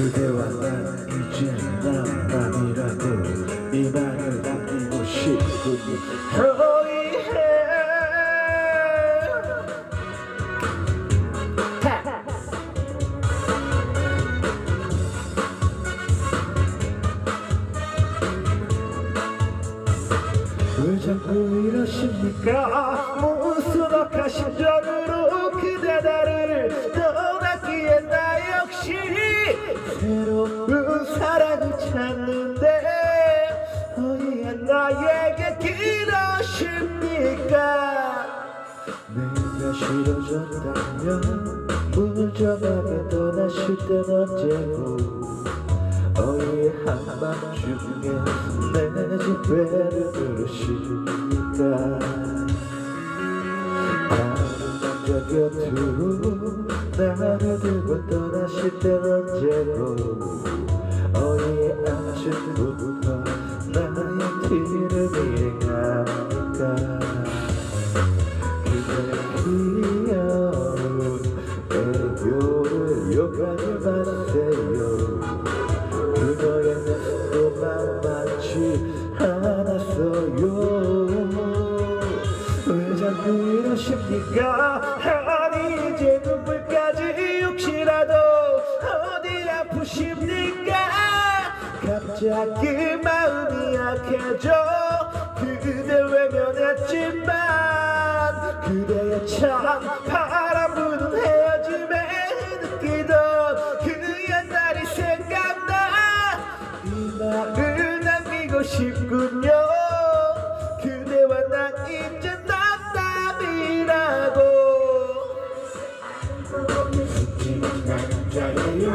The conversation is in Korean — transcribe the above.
그대와 난 이제 난밤이라도 이 말을 남기고 싶군요 왜 자꾸 이러십니까? 무슨 악한 심정으로 새로운 사랑을 찾는데 어이야 나에게 그러십니까? 내가 싫어졌다면 무정하게 떠나실 땐 언제고? 어이 한밤중에 내 집에를 부르십니까? 다른 남자 곁으로 나를 두고 떠나 실땐 언제고 어이 아침부터 나의 뒤를 미행합니까 그대 귀여운 애교를 욕하지 마세요 그녀의 내 만만치 않았어요 왜 자꾸 이러십니까? 아니 눈 자기 마음이 약해져 그대 외면했지만 그대의 참 바람 부는 헤어짐에 느끼던 그 옛날이 생각나 이 말을 남기고 싶군요. 그대와 난이